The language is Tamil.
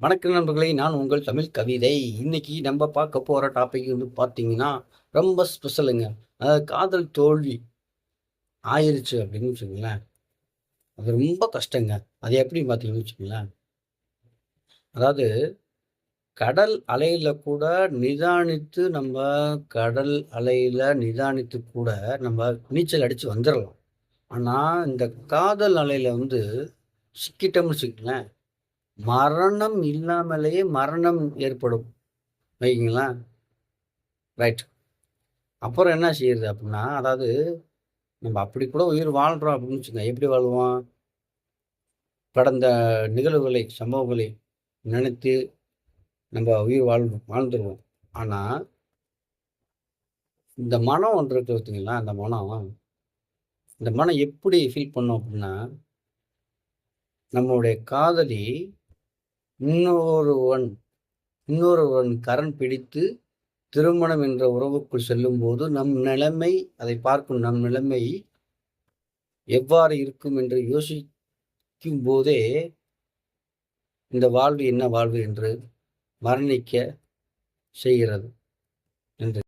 வணக்கம் நண்பர்களே நான் உங்கள் தமிழ் கவிதை. இன்னைக்கு நம்ம பார்க்க போகிற டாபிக் வந்து பார்த்தீங்கன்னா ரொம்ப ஸ்பெஷலுங்க அதாவது காதல் தோல்வி ஆயிடுச்சு அப்படின்னு வச்சுக்கோங்களேன். அது ரொம்ப கஷ்டங்க. அது எப்படி பார்த்தீங்கன்னு வச்சுக்கோங்களேன். அதாவது கடல் அலையில் கூட நிதானித்து நம்ம கடல் அலையில் நிதானித்து கூட நம்ம நீச்சல் அடித்து வந்துடலாம் ஆனால் இந்த காதல் அலையில் வந்து சிக்கிட்டோம்னு வச்சுக்கோங்களேன். மரணம் இல்லாமலேயே மரணம் ஏற்படும். வைங்களா? ரைட் அப்புறம் என்ன செய்யுது அப்படின்னா அதாவது நம்ம அப்படி கூட உயிர் வாழ்கிறோம் அப்படின்னு வச்சுக்கோங்க. எப்படி வாழ்வோம்? கடந்த நிகழ்வுகளை சம்பவங்களை நினைத்து நம்ம உயிர் வாழ் வாழ்ந்துருவோம். ஆனால் இந்த மனம் ஒன்று இருக்கு பார்த்தீங்களா? அந்த மனம் இந்த மனம் எப்படி ஃபீல் பண்ணோம் அப்படின்னா நம்மளுடைய காதலி இன்னொருவன் இன்னொருவன் கரண் பிடித்து திருமணம் என்ற உறவுக்குள் செல்லும்போது நம் நிலைமை அதை பார்க்கும் நம் நிலைமை எவ்வாறு இருக்கும் என்று யோசிக்கும் போதே இந்த வாழ்வு என்ன வாழ்வு என்று மரணிக்க செய்கிறது. நன்றி.